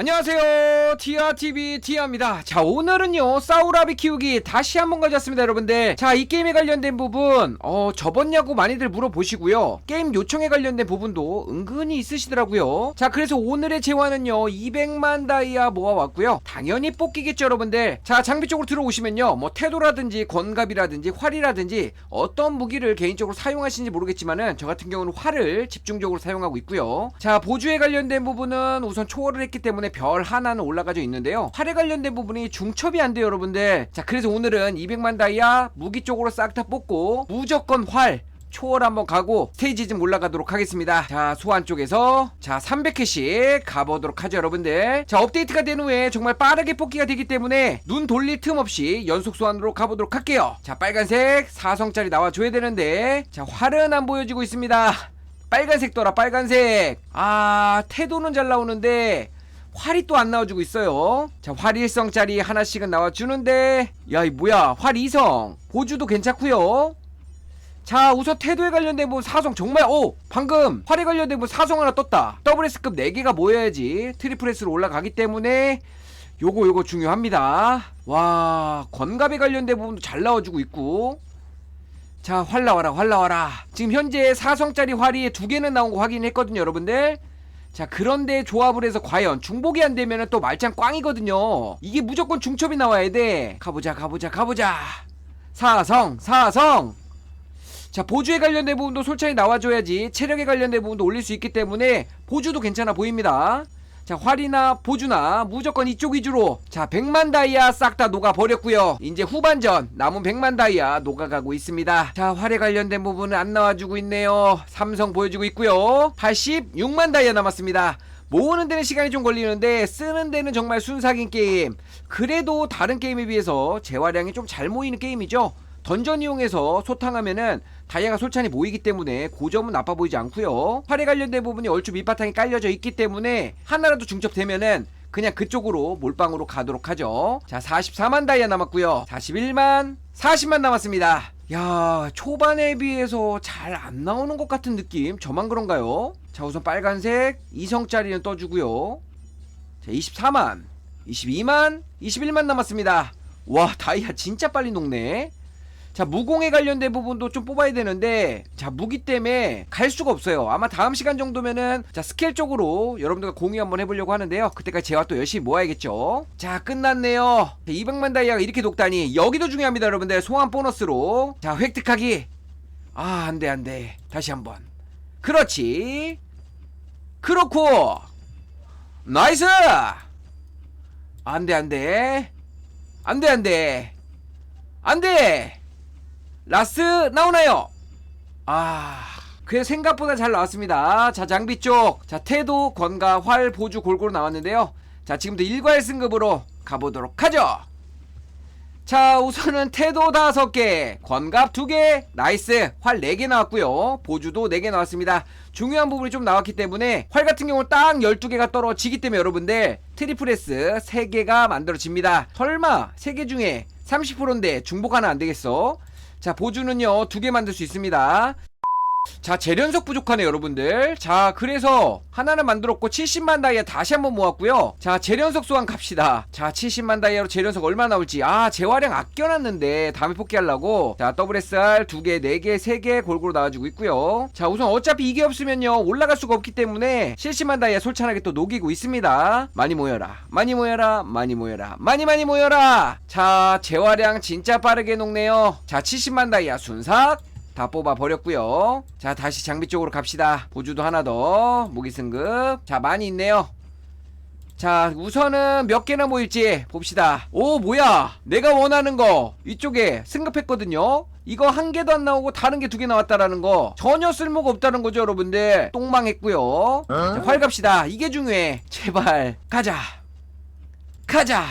안녕하세요. 티아TV 티아입니다. 자 오늘은요 싸우라비 키우기 다시 한번 가져왔습니다 여러분들. 자 이 게임에 관련된 부분 어 접었냐고 많이들 물어보시고요. 게임 요청에 관련된 부분도 은근히 있으시더라고요. 자 그래서 오늘의 재화는요 200만 다이아 모아왔고요. 당연히 뽑기겠죠 여러분들. 자 장비 쪽으로 들어오시면요 뭐 태도라든지 건갑이라든지 활이라든지 어떤 무기를 개인적으로 사용하시는지 모르겠지만은 저 같은 경우는 활을 집중적으로 사용하고 있고요. 자 보주에 관련된 부분은 우선 초월을 했기 때문에 별 하나는 올라가져 있는데요. 활에 관련된 부분이 중첩이 안 돼요 여러분들. 자 그래서 오늘은 200만 다이아 무기 쪽으로 싹 다 뽑고 무조건 활 초월 한번 가고 스테이지 좀 올라가도록 하겠습니다. 자 소환 쪽에서. 자 300회씩 가보도록 하죠 여러분들. 자 업데이트가 된 후에 정말 빠르게 뽑기가 되기 때문에 눈 돌릴 틈 없이 연속 소환으로 가보도록 할게요. 자 빨간색 4성짜리 나와줘야 되는데. 자 활은 안 보여지고 있습니다. 빨간색 떠라 빨간색. 아 태도는 잘 나오는데 활이 또 안 나와주고 있어요. 자 활 1성짜리 하나씩은 나와주는데 야 이 뭐야? 활 2성. 보주도 괜찮고요. 자 우선 태도에 관련된 부분 사성 정말 오! 방금 활에 관련된 부분 사성 하나 떴다. 더블 S급 4개가 모여야지 트리플 S로 올라가기 때문에 요거 요거 중요합니다. 와 건갑에 관련된 부분도 잘 나와주고 있고. 자 활 나와라 활 나와라. 지금 현재 4성짜리 활이 두 개는 나온 거 확인했거든요 여러분들 자 그런데 조합을 해서 과연 중복이 안 되면 또 말짱 꽝이거든요. 이게 무조건 중첩이 나와야 돼. 가보자 가보자 가보자. 사성 사성. 자 보주에 관련된 부분도 솔찬히 나와줘야지 체력에 관련된 부분도 올릴 수 있기 때문에 보주도 괜찮아 보입니다 자 활이나 보주나 무조건 이쪽 위주로. 자 100만 다이아 싹 다 녹아버렸고요. 이제 후반전 남은 100만 다이아 녹아가고 있습니다. 자 활에 관련된 부분은 안 나와주고 있네요. 삼성 보여주고 있고요. 86만 다이아 남았습니다. 모으는 데는 시간이 좀 걸리는데 쓰는 데는 정말 순삭인 게임. 그래도 다른 게임에 비해서 재활량이 좀 잘 모이는 게임이죠 던전 이용해서 소탕하면은 다이아가 솔찬히 모이기 때문에 고점은 나빠 보이지 않고요. 활에 관련된 부분이 얼추 밑바탕이 깔려져 있기 때문에 하나라도 중첩되면은 그냥 그쪽으로 몰빵으로 가도록 하죠. 자 44만 다이아 남았고요. 41만 40만 남았습니다. 야 초반에 비해서 잘 안 나오는 것 같은 느낌? 저만 그런가요? 자 우선 빨간색 2성짜리는 떠주고요. 자 24만 22만 21만 남았습니다. 와 다이아 진짜 빨리 녹네 자 무공에 관련된 부분도 좀 뽑아야 되는데 자 무기 때문에 갈 수가 없어요. 아마 다음 시간 정도면은 자 스킬 쪽으로 여러분들과 공유 한번 해보려고 하는데요. 그때까지 제가 또 열심히 모아야겠죠. 자 끝났네요. 자, 200만 다이아가 이렇게 녹다니 여기도 중요합니다 여러분들. 소환 보너스로. 자 획득하기. 아 안돼 안돼. 다시 한번. 그렇지. 그렇고 나이스! 안돼 안돼. 안돼 안돼. 안돼 라스 나오나요? 아 그래 생각보다 잘 나왔습니다. 자 장비 쪽 자 태도 건가 활 보주 골고루 나왔는데요. 자 지금부터 일괄 승급으로 가보도록 하죠. 자 우선은 태도 다섯 개 건갑 두개 나이스. 활네개 나왔고요. 보주도 네개 나왔습니다. 중요한 부분이 좀 나왔기 때문에 활 같은 경우는 딱 12개가 떨어지기 때문에 여러분들 트리플스 3개가 만들어집니다. 설마 3개 중에 30%인데 중복 하나 안 되겠어 자 보주는요 두 개 만들 수 있습니다 자 재련석 부족하네 여러분들. 자 그래서 하나는 만들었고 70만 다이아 다시 한번 모았고요. 자 재련석 소환 갑시다. 자 70만 다이아로 재련석 얼마 나올지. 아 재활용 아껴놨는데 다음에 뽑기하려고. 자 더블 SR 두개 네개 세개 골고루 나와주고 있고요. 자 우선 어차피 이게 없으면요 올라갈 수가 없기 때문에 70만 다이아 솔찬하게 또 녹이고 있습니다. 많이 모여라. 많이 모여라. 많이 모여라. 많이 많이 모여라. 자 재활용 진짜 빠르게 녹네요. 자 70만 다이아 순삭 다 뽑아 버렸고요. 자 다시 장비 쪽으로 갑시다. 보주도 하나 더. 무기 승급. 자 많이 있네요. 자 우선은 몇 개나 모일지 봅시다. 오 뭐야? 내가 원하는 거 이쪽에 승급했거든요. 이거 한 개도 안 나오고 다른 게 두 개 나왔다라는 거 전혀 쓸모가 없다는 거죠 여러분들? 똥망했고요. 자, 활 갑시다. 이게 중요해. 제발. 가자. 가자.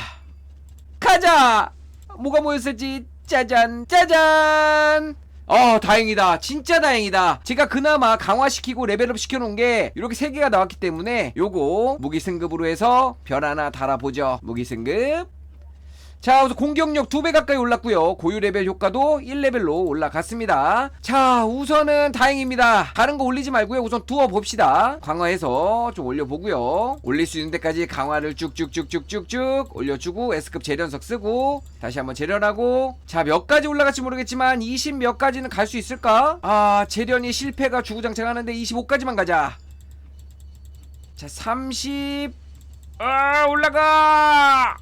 가자. 뭐가 모였을지 짜잔 짜잔 어 다행이다. 진짜 다행이다. 제가 그나마 강화시키고 레벨업 시켜놓은 게 이렇게 3개가 나왔기 때문에 요거 무기 승급으로 해서 별 하나 달아보죠. 무기 승급 자, 우선 공격력 2배 가까이 올랐고요. 고유 레벨 효과도 1레벨로 올라갔습니다. 자, 우선은 다행입니다. 다른 거 올리지 말고요. 우선 두어 봅시다. 강화해서 좀 올려보고요. 올릴 수 있는 데까지 강화를 쭉쭉쭉쭉쭉쭉 올려주고 S급 재련석 쓰고 다시 한번 재련하고 자, 몇 가지 올라갈지 모르겠지만 20 몇 가지는 갈 수 있을까? 아, 재련이 실패가 주구장창하는데 25까지만 가자. 자, 30 아, 올라가!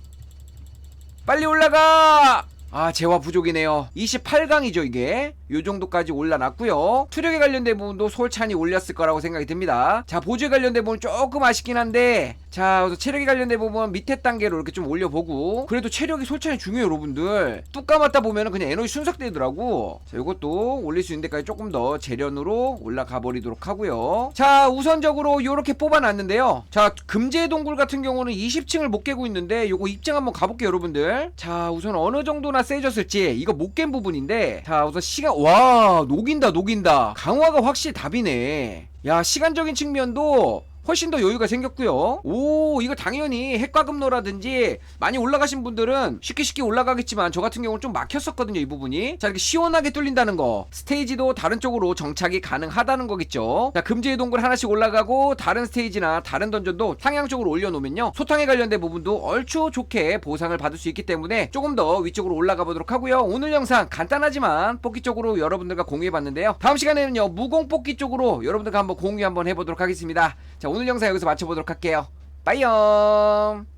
빨리 올라가! 아 재화 부족이네요 28강이죠 이게 요 정도까지 올라놨고요. 투력에 관련된 부분도 솔찬히 올렸을 거라고 생각이 듭니다. 자 보조에 관련된 부분 조금 아쉽긴 한데 자 그래서 체력에 관련된 부분 밑에 단계로 이렇게 좀 올려보고 그래도 체력이 솔찬히 중요해요 여러분들. 뚝 감았다 보면은 그냥 에너지 순삭되더라고. 자 요것도 올릴 수 있는 데까지 조금 더 재련으로 올라가 버리도록 하고요. 자 우선적으로 요렇게 뽑아놨는데요. 자 금제의 동굴 같은 경우는 20층을 못 깨고 있는데 요거 입장 한번 가볼게요 여러분들. 자 우선 어느 정도나 세졌을지 이거 못 깬 부분인데 자 우선 시간 와 녹인다 녹인다. 강화가 확실히 답이네. 야 시간적인 측면도 훨씬 더 여유가 생겼고요. 오, 이거 당연히 핵과금로라든지 많이 올라가신 분들은 쉽게 쉽게 올라가겠지만 저 같은 경우는 좀 막혔었거든요, 이 부분이. 자, 이렇게 시원하게 뚫린다는 거. 스테이지도 다른 쪽으로 정착이 가능하다는 거겠죠. 자, 금지의 동굴 하나씩 올라가고 다른 스테이지나 다른 던전도 상향 쪽으로 올려놓으면요. 소탕에 관련된 부분도 얼추 좋게 보상을 받을 수 있기 때문에 조금 더 위쪽으로 올라가 보도록 하고요. 오늘 영상 간단하지만 뽑기 쪽으로 여러분들과 공유해 봤는데요. 다음 시간에는요, 무공 뽑기 쪽으로 여러분들과 한번 공유 한번 해보도록 하겠습니다. 자, 오늘 영상 여기서 마쳐보도록 할게요. 빠이염!